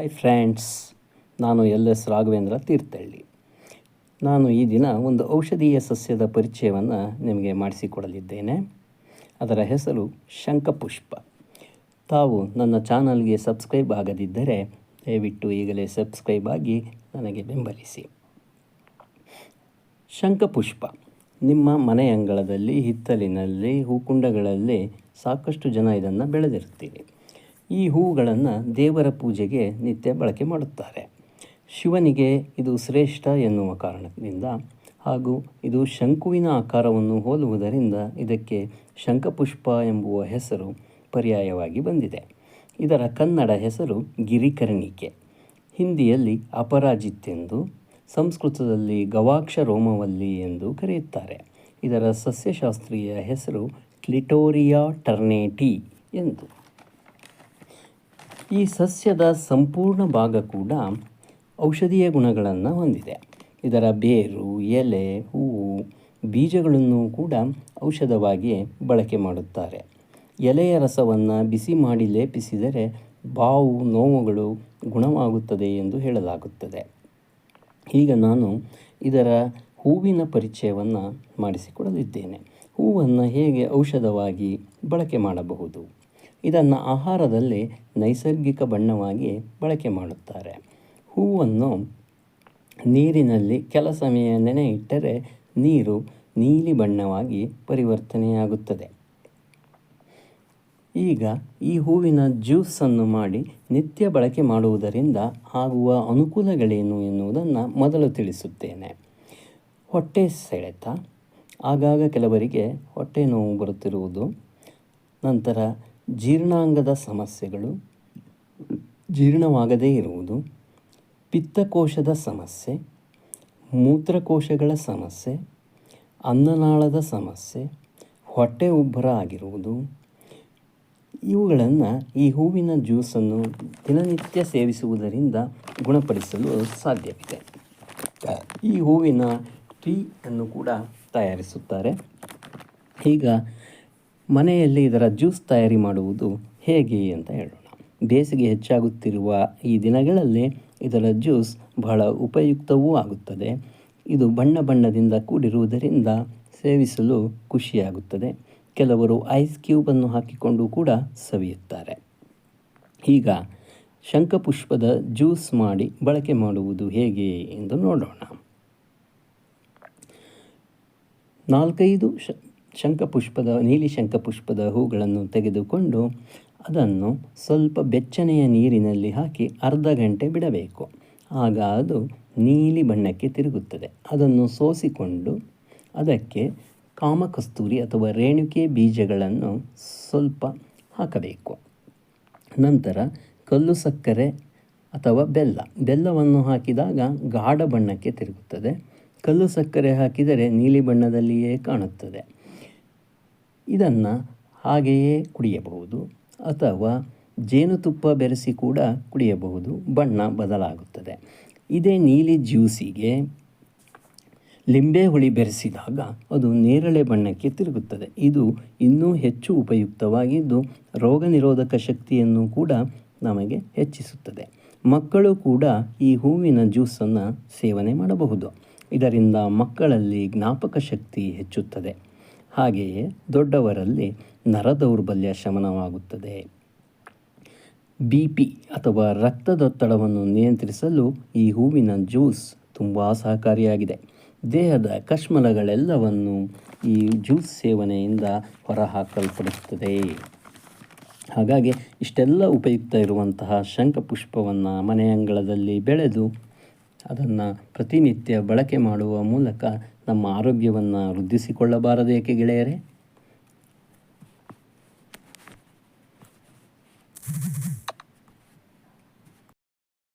Hi friends ನಾನು L S Raghavendra Thirthahalli. ನಾನು ಈ ದಿನ ಒಂದು ಔಷಧೀಯ ಸಸ್ಯದ ಪರಿಚಯವನ್ನು ನಿಮಗೆ ಮಾಡಿಸಿಕೊಡಲಿದ್ದೇನೆ. ಅದರ ಹೆಸರು ಶಂಖಪುಷ್ಪ. ತಾವು ನನ್ನ ಚಾನಲ್ಗೆ ಸಬ್ಸ್ಕ್ರೈಬ್ ಆಗದಿದ್ದರೆ ದಯವಿಟ್ಟು ಈಗಲೇ ಸಬ್ಸ್ಕ್ರೈಬ್ ಆಗಿ ನನಗೆ ಬೆಂಬಲಿಸಿ. ಶಂಖಪುಷ್ಪ. ನಿಮ್ಮ ಮನೆ ಅಂಗಳದಲ್ಲಿ, ಹಿತ್ತಲಿನಲ್ಲಿ, ಹೂಕುಂಡಗಳಲ್ಲಿ ಸಾಕಷ್ಟು ಜನ ಇದನ್ನು ಬೆಳೆದಿರ್ತೀರಿ ಈ ಹೂಗಳನ್ನು ದೇವರ ಪೂಜೆಗೆ ನಿತ್ಯ ಬಳಕೆ ಮಾಡುತ್ತಾರೆ. ಶಿವನಿಗೆ ಇದು ಶ್ರೇಷ್ಠ ಎನ್ನುವ ಕಾರಣದಿಂದ ಹಾಗೂ ಇದು ಶಂಕುವಿನ ಆಕಾರವನ್ನು ಹೋಲುವುದರಿಂದ ಇದಕ್ಕೆ ಶಂಖಪುಷ್ಪ ಎಂಬುವ ಹೆಸರು ಪರ್ಯಾಯವಾಗಿ ಬಂದಿದೆ. ಇದರ ಕನ್ನಡ ಹೆಸರು ಗಿರಿಕರ್ಣಿಕೆ. ಹಿಂದಿಯಲ್ಲಿ ಅಪರಾಜಿತ್ ಎಂದು ಸಂಸ್ಕೃತದಲ್ಲಿ ಗವಾಕ್ಷ ರೋಮವಲ್ಲಿ ಎಂದು ಕರೆಯುತ್ತಾರೆ. ಇದರ ಸಸ್ಯಶಾಸ್ತ್ರೀಯ ಹೆಸರು ಕ್ಲಿಟೋರಿಯಾ ಟರ್ನೇಟಿ ಎಂದು. ಈ ಸಸ್ಯದ ಸಂಪೂರ್ಣ ಭಾಗ ಕೂಡ ಔಷಧೀಯ ಗುಣಗಳನ್ನು ಹೊಂದಿದೆ. ಇದರ ಬೇರು, ಎಲೆ, ಹೂವು ಬೀಜಗಳನ್ನು ಕೂಡ ಔಷಧವಾಗಿ ಬಳಕೆ ಮಾಡುತ್ತಾರೆ. ಎಲೆಯ ರಸವನ್ನು ಬಿಸಿ ಮಾಡಿ ಲೇಪಿಸಿದರೆ ಬಾವು, ನೋವುಗಳು ಗುಣವಾಗುತ್ತದೆ ಎಂದು ಹೇಳಲಾಗುತ್ತದೆ. ಈಗ ನಾನು ಇದರ ಹೂವಿನ ಪರಿಚಯವನ್ನು ಮಾಡಿಸಿಕೊಡಲಿದ್ದೇನೆ. ಹೂವನ್ನು ಹೇಗೆ ಔಷಧವಾಗಿ ಬಳಕೆ ಮಾಡಬಹುದು? ಇದನ್ನು ಆಹಾರದಲ್ಲಿ ನೈಸರ್ಗಿಕ ಬಣ್ಣವಾಗಿ ಬಳಕೆ ಮಾಡುತ್ತಾರೆ. ಹೂವನ್ನು ನೀರಿನಲ್ಲಿ ಕೆಲ ಸಮಯ ನೆನೆ ಇಟ್ಟರೆ ನೀರು ನೀಲಿ ಬಣ್ಣವಾಗಿ ಪರಿವರ್ತನೆಯಾಗುತ್ತದೆ. ಈಗ ಈ ಹೂವಿನ ಜ್ಯೂಸನ್ನು ಮಾಡಿ ನಿತ್ಯ ಬಳಕೆ ಮಾಡುವುದರಿಂದ ಆಗುವ ಅನುಕೂಲಗಳೇನು ಎನ್ನುವುದನ್ನು ಮೊದಲು ತಿಳಿಸುತ್ತೇನೆ. ಹೊಟ್ಟೆ ಸೆಳೆತ, ಆಗಾಗ ಕೆಲವರಿಗೆ ಹೊಟ್ಟೆ ನೋವು ಬರುತ್ತಿರುವುದು, ನಂತರ ಜೀರ್ಣಾಂಗದ ಸಮಸ್ಯೆಗಳು ಜೀರ್ಣವಾಗದೇ ಇರುವುದು, ಪಿತ್ತಕೋಶದ ಸಮಸ್ಯೆ, ಮೂತ್ರಕೋಶಗಳ ಸಮಸ್ಯೆ, ಅನ್ನನಾಳದ ಸಮಸ್ಯೆ, ಹೊಟ್ಟೆ ಉಬ್ಬರ ಆಗಿರುವುದು, ಇವುಗಳನ್ನು ಈ ಹೂವಿನ ಜ್ಯೂಸನ್ನು ದಿನನಿತ್ಯ ಸೇವಿಸುವುದರಿಂದ ಗುಣಪಡಿಸಲು ಸಾಧ್ಯವಿದೆ. ಈ ಹೂವಿನ ಟೀ ಅನ್ನು ಕೂಡ ತಯಾರಿಸುತ್ತಾರೆ. ಈಗ ಮನೆಯಲ್ಲಿ ಇದರ ಜ್ಯೂಸ್ ತಯಾರಿ ಮಾಡುವುದು ಹೇಗೆ ಅಂತ ಹೇಳೋಣ. ಬೇಸಿಗೆ ಹೆಚ್ಚಾಗುತ್ತಿರುವ ಈ ದಿನಗಳಲ್ಲಿ ಇದರ ಜ್ಯೂಸ್ ಬಹಳ ಉಪಯುಕ್ತವೂ ಆಗುತ್ತದೆ. ಇದು ಬಣ್ಣ ಬಣ್ಣದಿಂದ ಕೂಡಿರುವುದರಿಂದ ಸೇವಿಸಲು ಖುಷಿಯಾಗುತ್ತದೆ. ಕೆಲವರು ಐಸ್ ಕ್ಯೂಬನ್ನು ಹಾಕಿಕೊಂಡು ಕೂಡ ಸವಿಯುತ್ತಾರೆ. ಈಗ ಶಂಖಪುಷ್ಪದ ಜ್ಯೂಸ್ ಮಾಡಿ ಬಳಕೆ ಮಾಡುವುದು ಹೇಗೆ ಎಂದು ನೋಡೋಣ. ನಾಲ್ಕೈದು ಶ ಶಂಖಪುಷ್ಪದ, ನೀಲಿ ಶಂಖಪುಷ್ಪದ ಹೂಗಳನ್ನು ತೆಗೆದುಕೊಂಡು ಅದನ್ನು ಸ್ವಲ್ಪ ಬೆಚ್ಚನೆಯ ನೀರಿನಲ್ಲಿ ಹಾಕಿ ಅರ್ಧ ಗಂಟೆ ಬಿಡಬೇಕು. ಆಗ ಅದು ನೀಲಿ ಬಣ್ಣಕ್ಕೆ ತಿರುಗುತ್ತದೆ. ಅದನ್ನು ಸೋಸಿಕೊಂಡು ಅದಕ್ಕೆ ಕಾಮಕಸ್ತೂರಿ ಅಥವಾ ರೇಣುಕೆ ಬೀಜಗಳನ್ನು ಸ್ವಲ್ಪ ಹಾಕಬೇಕು. ನಂತರ ಕಲ್ಲು ಸಕ್ಕರೆ ಅಥವಾ ಬೆಲ್ಲ. ಬೆಲ್ಲವನ್ನು ಹಾಕಿದಾಗ ಗಾಢ ಬಣ್ಣಕ್ಕೆ ತಿರುಗುತ್ತದೆ. ಕಲ್ಲು ಸಕ್ಕರೆ ಹಾಕಿದರೆ ನೀಲಿ ಬಣ್ಣದಲ್ಲಿಯೇ ಕಾಣುತ್ತದೆ. ಇದನ್ನು ಹಾಗೆಯೇ ಕುಡಿಯಬಹುದು ಅಥವಾ ಜೇನುತುಪ್ಪ ಬೆರೆಸಿ ಕೂಡ ಕುಡಿಯಬಹುದು. ಬಣ್ಣ ಬದಲಾಗುತ್ತದೆ. ಇದೇ ನೀಲಿ ಜ್ಯೂಸಿಗೆ ಲಿಂಬೆ ಹುಳಿ ಬೆರೆಸಿದಾಗ ಅದು ನೇರಳೆ ಬಣ್ಣಕ್ಕೆ ತಿರುಗುತ್ತದೆ. ಇದು ಇನ್ನೂ ಹೆಚ್ಚು ಉಪಯುಕ್ತವಾಗಿದ್ದು ರೋಗ ನಿರೋಧಕ ಶಕ್ತಿಯನ್ನು ಕೂಡ ನಮಗೆ ಹೆಚ್ಚಿಸುತ್ತದೆ. ಮಕ್ಕಳು ಕೂಡ ಈ ಹೂವಿನ ಜ್ಯೂಸನ್ನು ಸೇವನೆ ಮಾಡಬಹುದು. ಇದರಿಂದ ಮಕ್ಕಳಲ್ಲಿ ಜ್ಞಾಪಕ ಶಕ್ತಿ ಹೆಚ್ಚುತ್ತದೆ. ಹಾಗೆಯೇ ದೊಡ್ಡವರಲ್ಲಿ ನರದೌರ್ಬಲ್ಯ ಶಮನವಾಗುತ್ತದೆ. ಬಿ ಪಿ ಅಥವಾ ರಕ್ತದೊತ್ತಡವನ್ನು ನಿಯಂತ್ರಿಸಲು ಈ ಹೂವಿನ ಜ್ಯೂಸ್ ತುಂಬ ಸಹಕಾರಿಯಾಗಿದೆ. ದೇಹದ ಕಶ್ಮಲಗಳೆಲ್ಲವನ್ನು ಈ ಜ್ಯೂಸ್ ಸೇವನೆಯಿಂದ ಹೊರಹಾಕಲ್ಪಡುತ್ತದೆ. ಹಾಗಾಗಿ ಇಷ್ಟೆಲ್ಲ ಉಪಯುಕ್ತ ಇರುವಂತಹ ಶಂಖಪುಷ್ಪವನ್ನು ಮನೆಯಂಗಳದಲ್ಲಿ ಬೆಳೆದು ಅದನ್ನು ಪ್ರತಿನಿತ್ಯ ಬಳಕೆ ಮಾಡುವ ಮೂಲಕ ನಮ್ಮ ಆರೋಗ್ಯವನ್ನು ವೃದ್ಧಿಸಿಕೊಳ್ಳಬಾರದೇಕೆ ಗೆಳೆಯರೇ?